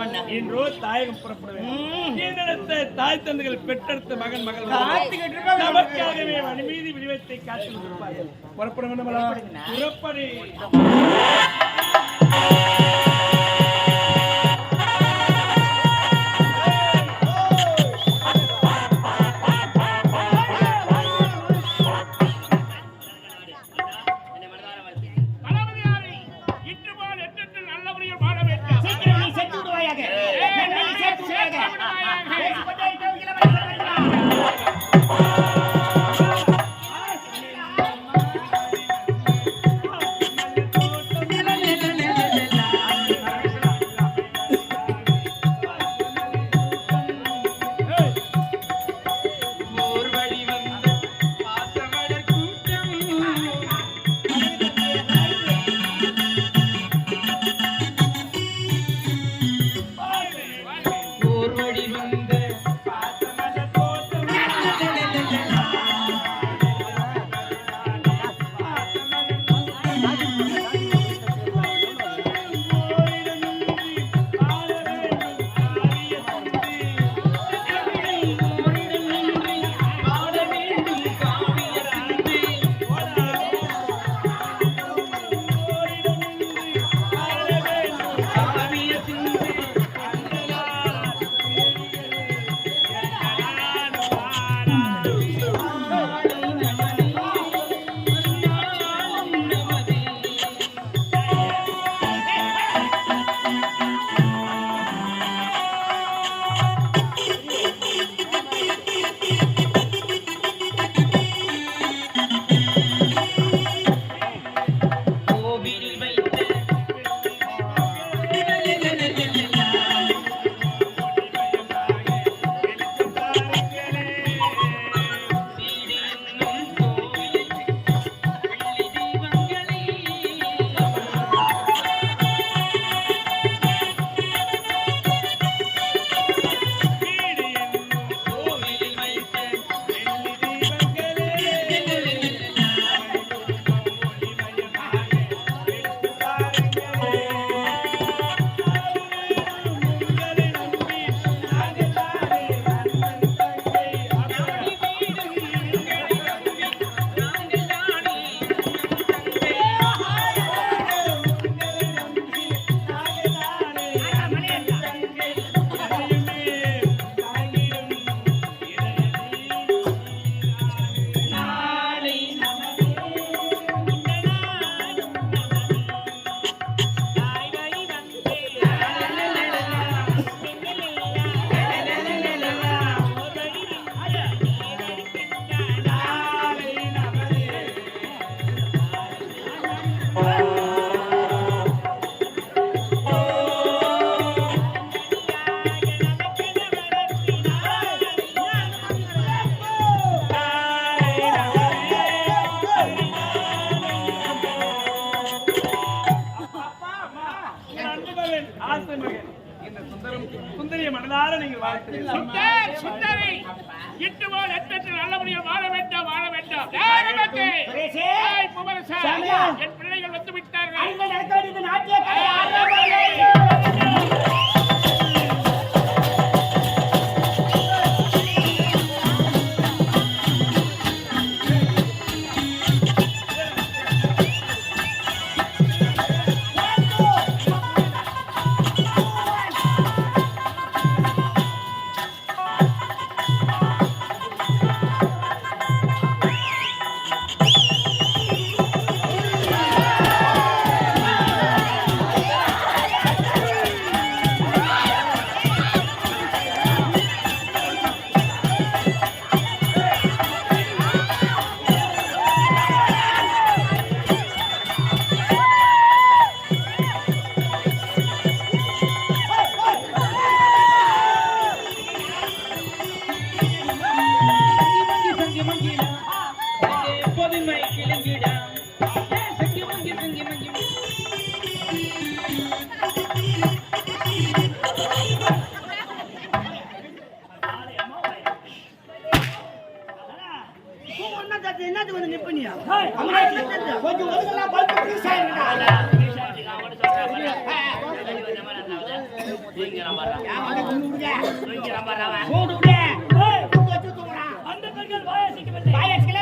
ஆமாண்ணா இன்றோ தாயகம் புறப்படுவேன். தாய் தந்தைகள் பெற்றெடுத்த மகன் மகள் நமக்காகவே வன்மீதி விடிவத்தை காத்து புறப்பட.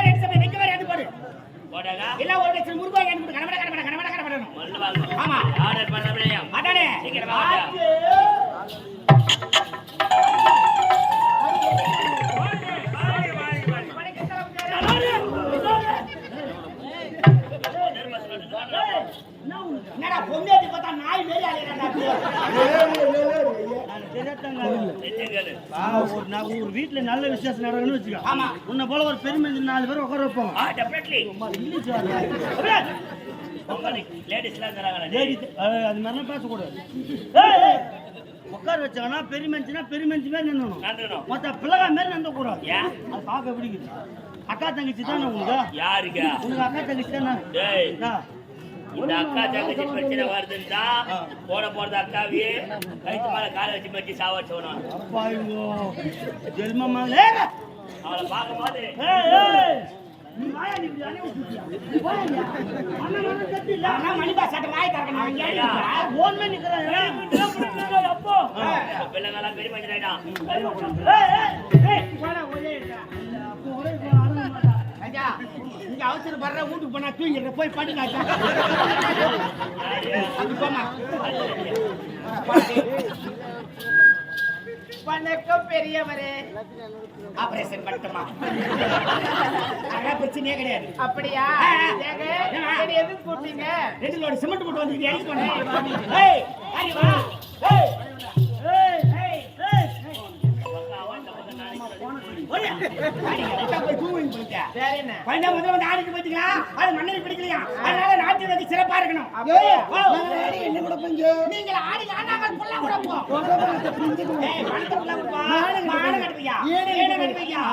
ரெண்டு சமயம் வைக்க வேற எது போடு. இல்ல, ஒரு லட்சம் முருகா எனக்கு கொடு. கடமட, கடமட, கடமட, கடமடணும். ஆமா. அதானே? என்னடா பொம்மையாட்டி பார்த்தா நாய் மாரி அலையறான்டா அப்படியே. ஒரு வீட்டுல நல்ல விசேஷம் நடக்கணும்னு வச்சுக்கோ ஆமா. உன்னை போல ஒரு பெருமை நாலு பேர் உட்கார வைப்போம் அது மாதிரிலாம் பேசக்கூடாது உட்கார வச்சாங்கன்னா பெருமெஞ்சுனா பெருமெஞ்சு மாதிரி நின்னணும் மொத்த பிள்ளைகா மாதிரி நின்ற கூடாது அது பார்க்க பிடிக்குது அக்கா தங்கச்சி தானே உங்களுக்கு யாருங்க உனக்கு அக்கா தங்கச்சி தானே. இந்த அக்கா தங்கச்சி பிரச்சனை வருதுன்னா போட போறது அக்காவே கழுத்து மேல காலை வச்சு ஐயோ ஜென்மமா அவளை ஏன் இருக்கிறான்? பிள்ளைங்கெல்லாம் பெரிய இங்க அவசரப்படுற வீட்டுக்கு போனா தூங்கிடுற போய் ஐயா. அப்படி போம்மா. வணக்கம் பெரியவரே. ஆபரேஷன் பண்ணட்டுமா? அதெல்லாம் பிரச்சனையே கிடையாது. அப்படியா? எதுக்கு கூப்பிட்டீங்க? ரெண்டு லோடு சிமெண்ட் போட்டு வந்து எங்க போனேன் ஏய் யாரி வா. ஏய் ஏய் ஓடியா முதல்ல வந்து ஆடிட்டு போயிட்டீங்களா அது மண்ணில் பிடிக்கலையா அதனால நாட்டு வந்து சிறப்பா இருக்கணும் என்ன கூட பஞ்சு நீங்க ஆடி ஆனாங்க புள்ள கூட போ புள்ள மாடு கட்டுவியா ஏன கட்டுவியா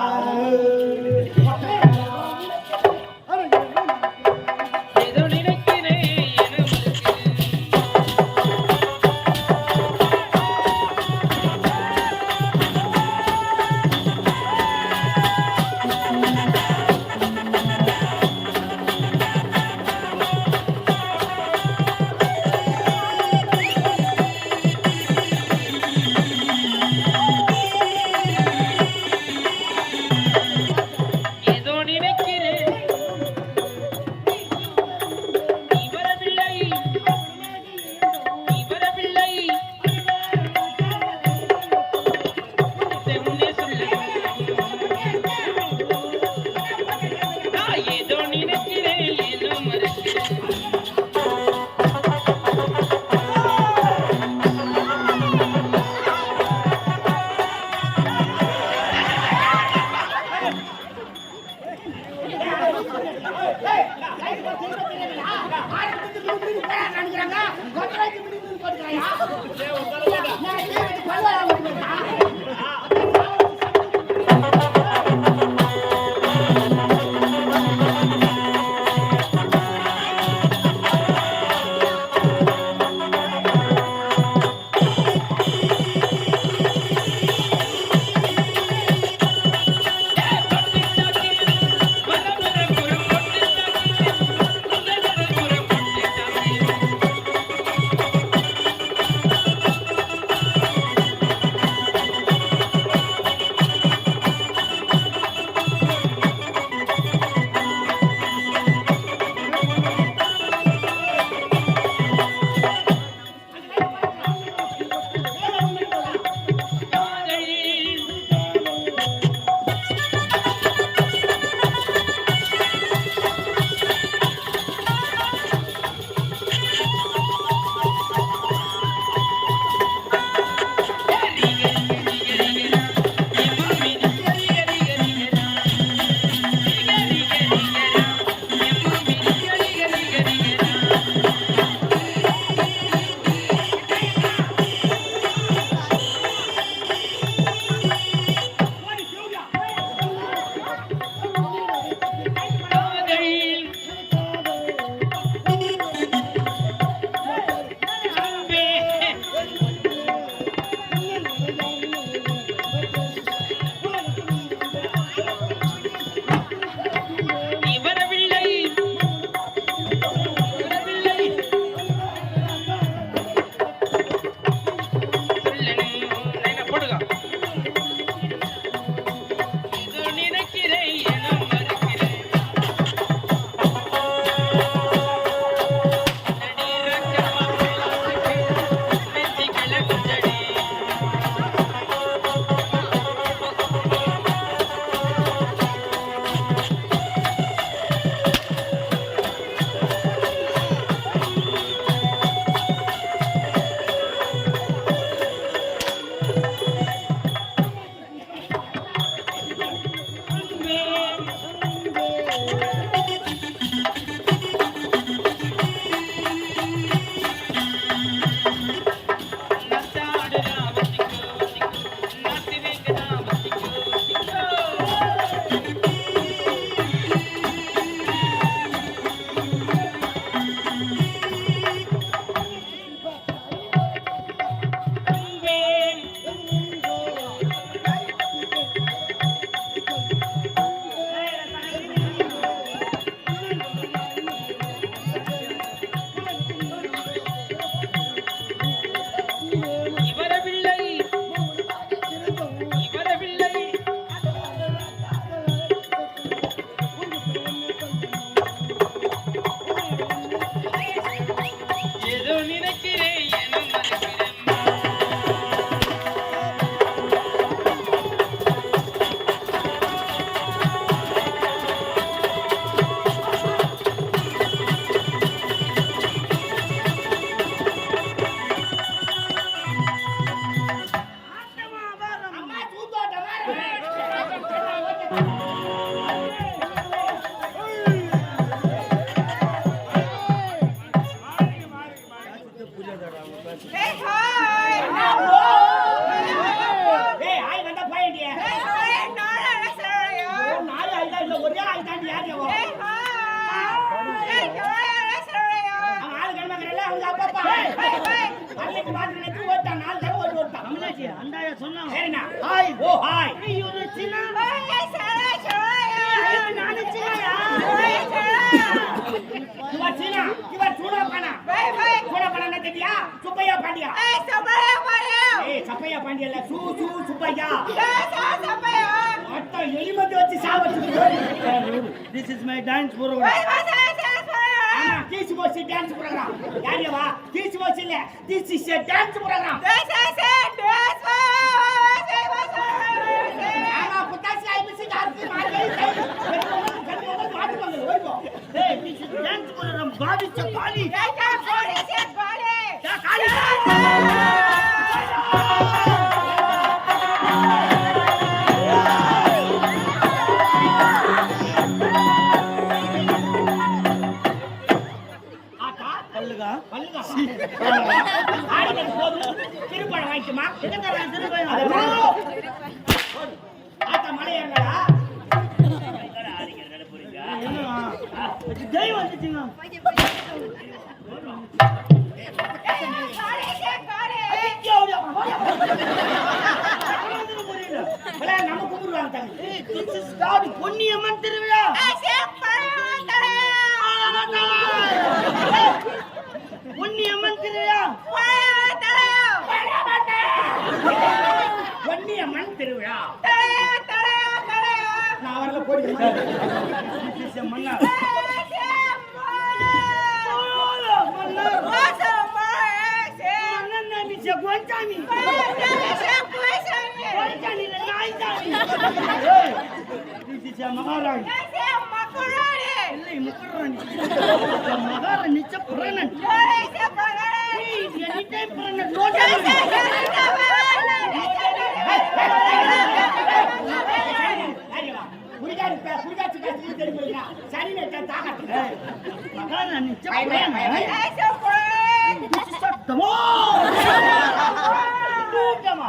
அன்னைக்கு மாதிரி நினைச்சு ஓட்டான் நாலு தடவை ஓட்டு ஓட்டான் தமிழாச்சி அண்டாயா சொன்னாங்க. சரிண்ணா. ஹாய். Oh hi. இவரு சின்ன. இவர் சீனா இவர் சூடா பானா சூடா பானா தெரியா? சுப்பையா பாண்டியா? ஏய் சப்பையா பாண்டியா. இல்ல. சூ சூ சுப்பையா. எலிமத்தி வச்சு சாவச்சு this is my dance program கீச்சு போச்சு டான்ஸ் ப்ரோகிராம் யாரியா வா கீச்சு போச்சு இல்ல. இஸ் எ டான்ஸ் ப்ரோகிராம் ஆமா புத்தாசி ஐபிசி கார்த்தி மார்கழி கண்ணு மாட்டு ஓய்வோ ஏய் திஸ் இஸ் டான்ஸ் ப்ரோக்ராம் பாடி சப்பாலி ஆட்டா இஸ் மகாராணி இல்லை முக்கராணி மகாராணி நிச்ச பிரணன் எனி டைம் பிரணன் நேற்று தாக்கட்டு மகாராணி 오! 도움자마!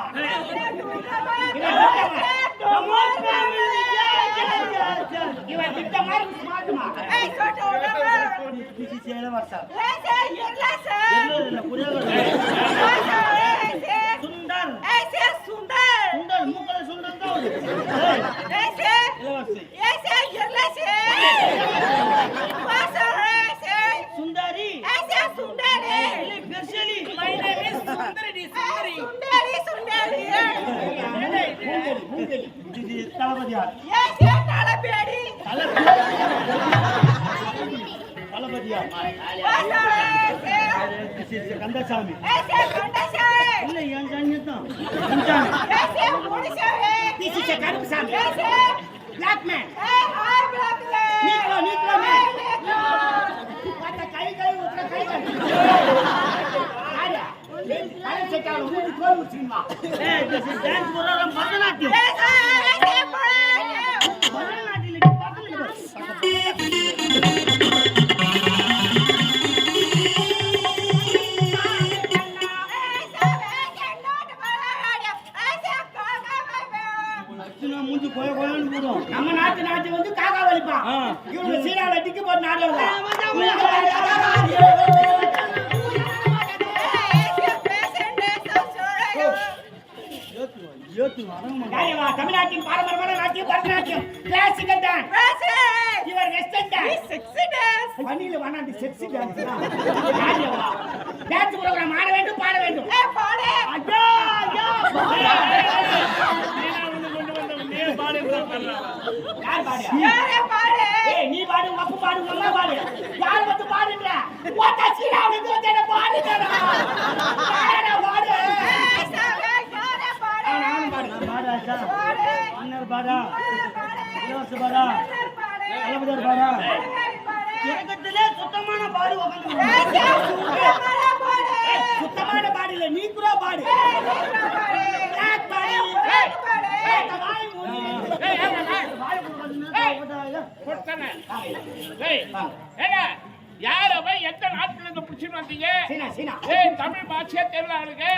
ಸುಂದರ್ ಸುಂದರ್ ಸುಂದರ್ ಮುಕ್ಕಳ ಸುಂದರ್ ಇಲ್ಲವರ್ಸಿ மூஞ்சி கொய கொயன்னு போடும் நம்ம நாட்டு நாட்டு வந்து காக்கா வலிப்பான். இவங்க சீனால டிக்கி போட்டு நாடு ஏத்து வரமா காரியவா தமிழ்நாட்டின் பாரம்பரியமான நாட்டியம் பரதநாட்டியம் கிளாசிக்கல் டான்ஸ் இவர் வெஸ்டர்ன் டான்ஸ் பணியில வண்ணாண்டி செக்ஸி டான்ஸ் காரியவா டான்ஸ் ப்ரோகிராம் ஆட வேண்டும் பாட வேண்டும் ஐயா நீனா வந்து கொண்டு வந்த நீ பாடு யார் பாடியா ஏய் நீ பாடு உங்க அப்பா பாடு. உங்க பாடு. யார் வந்து பாடுங்க ஓட்டா சீனா வந்து வந்து பாடுங்கடா யாரடா பாடு. ஆ, நானும் பாடு. பாடாச்சா மன்னர் பாடா. இலவச பாடா தளபதியார் பாடா இறக்கத்திலே சுத்தமான பாடு உட்காந்து ஏய், சுத்தமான பாடு இல்ல நீ கூட பாடு Black பாடு ஏய், வாய் தானே? ஏங்க யார போய் எந்த நாட்டுல இருந்து புடிச்சிட்டு வந்தீங்க? சீனா சீனா. ஏய் தமிழ் பாஷையே தெரியல அவனுக்கு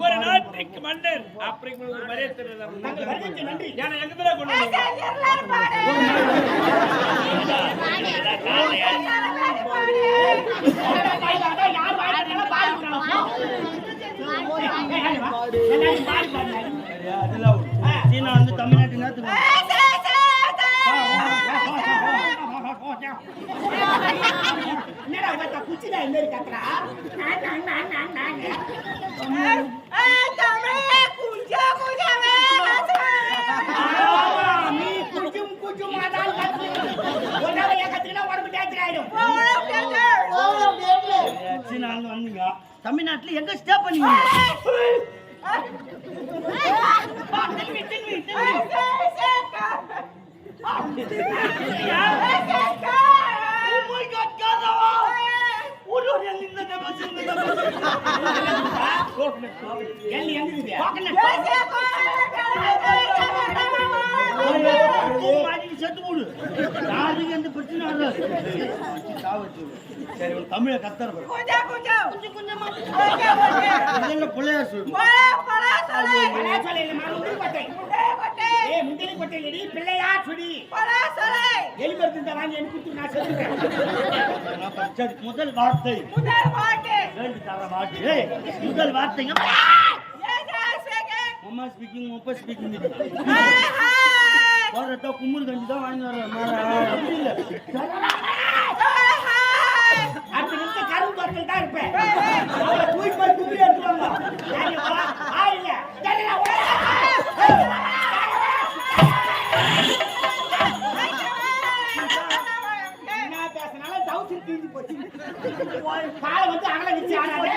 ஒரு நாட்டுக்கு மன்னர். அப்படிங்கிற ஒரு மரியாதை தெரியல தங்கள் வருகைக்கு நன்றி. ஏன்னா எங்க கொண்டு சீனா வந்து தமிழ்நாட்டு என்னடா குச்சிடா நீ குஜும் குஜும் அதான் கத்துக்கினா உடம்பு டேஞ்சர் ஆயிடும். வந்து வந்தீங்க தமிழ்நாட்டுல எங்க ஸ்டே பண்ணீங்க. Oh my God? தமிழை கத்தர பிள்ளையார் சொல்லு. பிள்ளையார் சுடி. எலி மருந்து வாங்கி எனக்கு கொடுத்து நான் செத்துட்டேன். நான் படிச்சது முதல் வார்த்தை. வேண்டி தர வார்த்தை. முதல் வார்த்தைங்க. அம்மா ஸ்பீக்கிங் அப்பா ஸ்பீக்கிங் போறத குமுறு கஞ்சி தான் வாங்கி அப்படி இல்ல. அடுத்த நிமிஷம் கரும்பு தோட்டத்தில் தான் இருப்பேன். தூக்கி போய் காலை வந்து அகல வச்சு ஆடாத.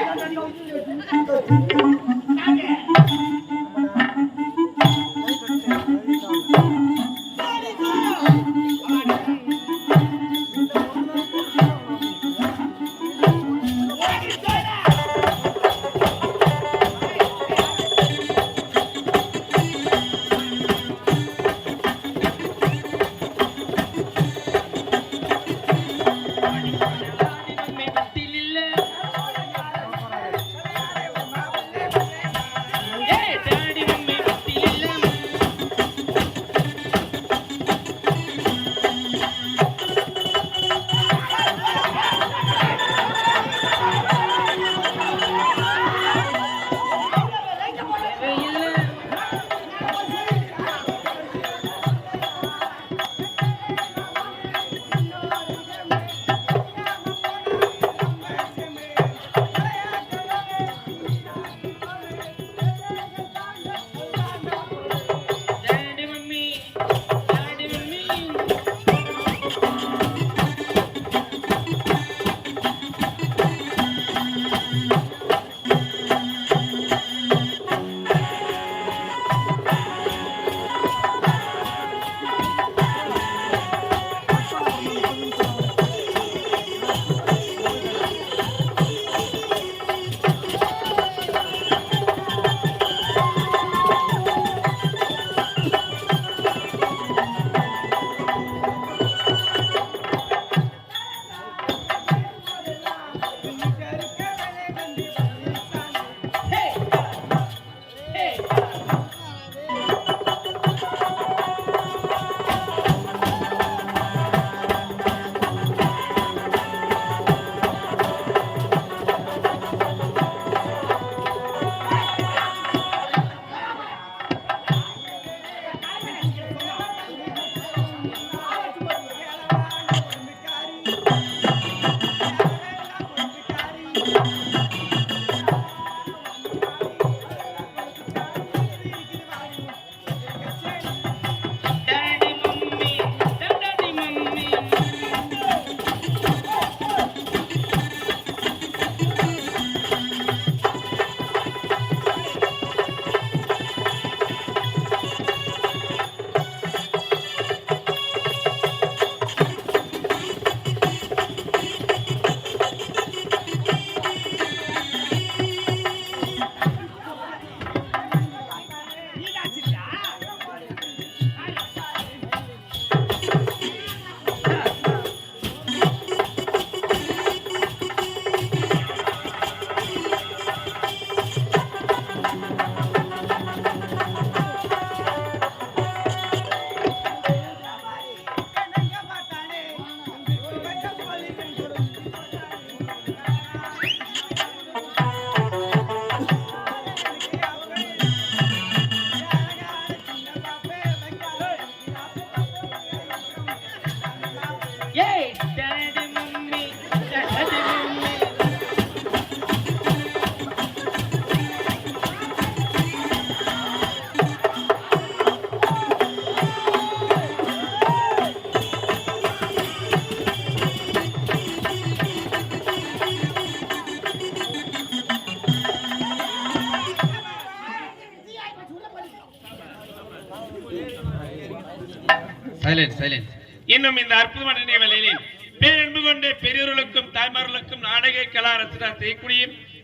இன்னும் இந்த அற்புதமான நிகழ்ச்சியிலே பேரன்பு கொண்டு பெரியோர்களுக்கும் தாய்மார்களுக்கும் நாடக கலா ரசிகர் செய்யக்கூடிய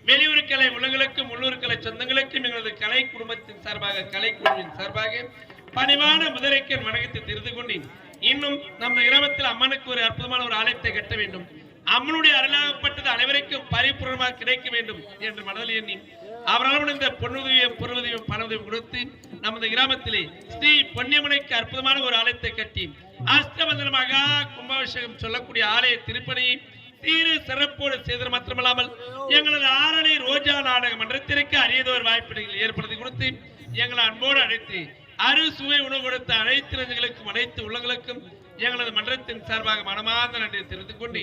வெளியூர் கலை உலகளுக்கும் உள்ளூர் கலை சொந்தங்களுக்கும் எங்களது கலை குடும்பத்தின் சார்பாக கலை குழுவின் சார்பாக பணிவான முதலைக்கன் வணக்கத்தை தெரிந்து கொண்டு இன்னும் நம்ம கிராமத்தில் அம்மனுக்கு ஒரு அற்புதமான ஒரு ஆலயத்தை கட்ட வேண்டும். அம்மனுடைய அருளாகப்பட்டது அனைவருக்கும் பரிபூர்ணமாக கிடைக்க வேண்டும் என்று மனதில் எண்ணி அவரால் இந்த பொன்னுதவியும் பொருளுதவியும் பணவுதவியும் கொடுத்து நமது கிராமத்திலே ஸ்ரீ பொன்னியமுனைக்கு அற்புதமான ஒரு ஆலயத்தை கட்டி அஷ்டமந்திர கும்பாபிஷேகம் சொல்லக்கூடிய ஆலய திருப்பணியை சீரு சிறப்போடு செய்தது மாத்திரமல்லாமல் எங்களது ஆரணி ரோஜா நாடக மன்றத்திற்கு அரியதோர் வாய்ப்புகள் ஏற்படுத்தி கொடுத்து எங்களை அன்போடு அழைத்து அறு சுவை உணவு கொடுத்த அனைத்து நெஞ்சங்களுக்கும் அனைத்து உள்ளங்களுக்கும் எங்களது மன்றத்தின் சார்பாக மனமார்ந்த நன்றியை தெரிவித்துக் கொண்டு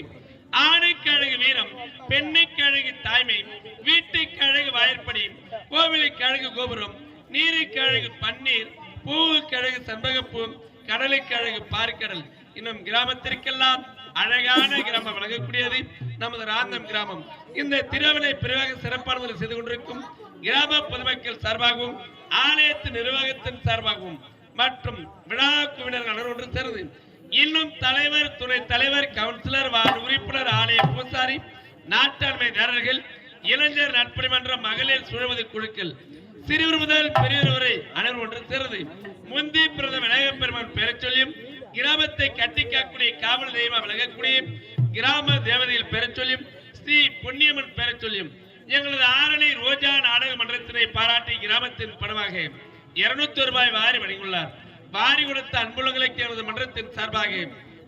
ஆணைக்கு அழகு வீரம் பெண்ணுக்கு அழகு தாய்மை வீட்டுக்கு அழகு அழகு கோபுரம் நீருக்கு அழகு பன்னீர் பூவுக்கு அழகு சண்பகப்பூ கடலுக்கு அழகு பார்க்கடல் இன்னும் கிராமத்திற்கெல்லாம் அழகான கிராமம் வழங்கக்கூடியது நமது ராந்தம் கிராமம். இந்த திருவிழை பிரிவாக சிறப்பான செய்து கொண்டிருக்கும் கிராம பொதுமக்கள் சார்பாகவும் ஆலயத்து நிர்வாகத்தின் சார்பாகவும் மற்றும் விழா குழுவினர்கள் அனைவரும் ஒன்று சேர்ந்து இன்னும் தலைவர் துணை தலைவர் கவுன்சிலர் வார்டு உறுப்பினர் ஆலய பூசாரி நாட்டாண்மையாளர்கள் இளைஞர் நட்பணி மகளிர் சுழவது குழுக்கள் சிறுவர் முதல் பெரியவர் வரை அனைவரும் ஒன்று சேர்ந்து முந்தி பிரதம விநாயகப் பெருமான் பெறச் சொல்லியும் கிராமத்தை கட்டி காக்கக்கூடிய காவல் தெய்வம் விளங்கக்கூடிய கிராம தேவதையில் பெறச் சொல்லியும் ஸ்ரீ பொன்னியம்மன் பெறச் சொல்லியும் எங்களது ஆரணி ரோஜா நாடக மன்றத்தினை பாராட்டி கிராமத்தின் பணமாக இருநூத்தி ரூபாய் வாரி வழங்கியுள்ளார். வாரி கொடுத்த அன்புலங்களை எனது மன்றத்தின் சார்பாக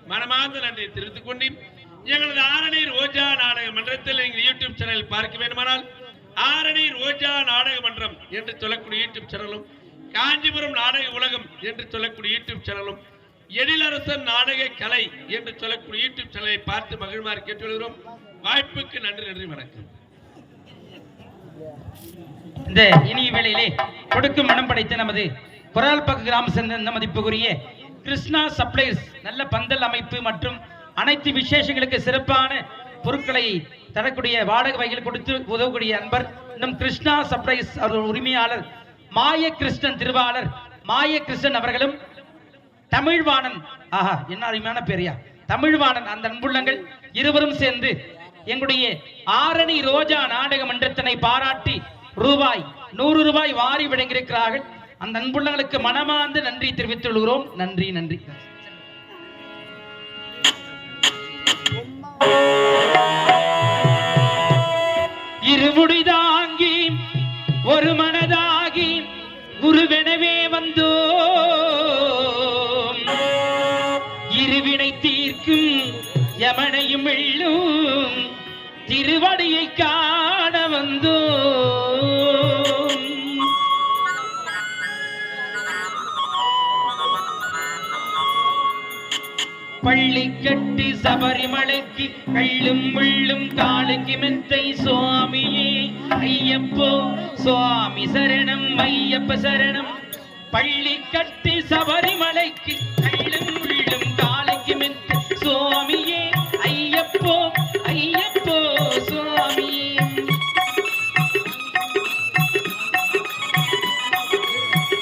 மனமார்ந்த நன்றி தெரிவித்துக் கொண்டு எங்களது ஆரணி ரோஜா நாடக மன்றத்தில் எங்கள் யூடியூப் சேனலில் பார்க்க வேண்டுமானால் ஆரணி ரோஜா நாடக மன்றம் என்று சொல்லக்கூடிய யூடியூப் சேனலும் காஞ்சிபுரம் நாடக உலகம் என்று சொல்லக்கூடிய யூடியூப் சேனலும் எழிலரசன் நாடக கலை என்று சொல்லக்கூடிய யூடியூப் சேனலை பார்த்து மகிழ்மாறு கேட்டுள்ளோம் வாய்ப்புக்கு நன்றி நன்றி வணக்கம். இந்த இனிய வேளையிலே கொடுக்கும் மனம் படைத்த நமது குரல்பக்கு கிராம சேர்ந்த மதிப்புக்குரிய கிருஷ்ணா சப்ளைஸ் நல்ல பந்தல் அமைப்பு மற்றும் அனைத்து விசேஷங்களுக்கு சிறப்பான பொருட்களை தரக்கூடிய வாடகை வகையில் கொடுத்து உதவக்கூடிய அன்பர் நம் கிருஷ்ணா சப்ளைஸ் அவர்கள் உரிமையாளர் மாய கிருஷ்ணன் திருவாளர் மாய கிருஷ்ணன் அவர்களும் தமிழ்வாணன் ஆஹா என்ன அருமையான பெரியா. தமிழ்வாணன் அந்த அன்புள்ளங்கள் இருவரும் சேர்ந்து எங்களுடைய ஆரணி ரோஜா நாடக மன்றத்தினை பாராட்டி ரூபாய் நூறு ரூபாய் வாரி வழங்கியிருக்கிறார்கள். அந்த அன்புள்ளங்களுக்கு மனமார்ந்து நன்றி தெரிவித்துள்ளோம் நன்றி நன்றி. வந்தோம். இருவினை தீர்க்கும் யமனையும் வெள்ளும் திருவடியை காண வந்தோம். பள்ளி கட்டி சபரிமலைக்கு கள்ளும் முள்ளும் காலுக்கு மெத்தை சுவாமியே. ஐயப்போ சுவாமி சரணம் ஐயப்ப சரணம். பள்ளி கட்டி சபரிமலைக்கு கையிலும் உள்ளும் காலைக்கு மெத்தை சுவாமியே ஐயப்போ ஐயப்போ சுவாமியே.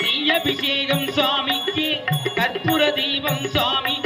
நெய் அபிஷேகம் சுவாமிக்கு கற்பூர தீபம் சுவாமி.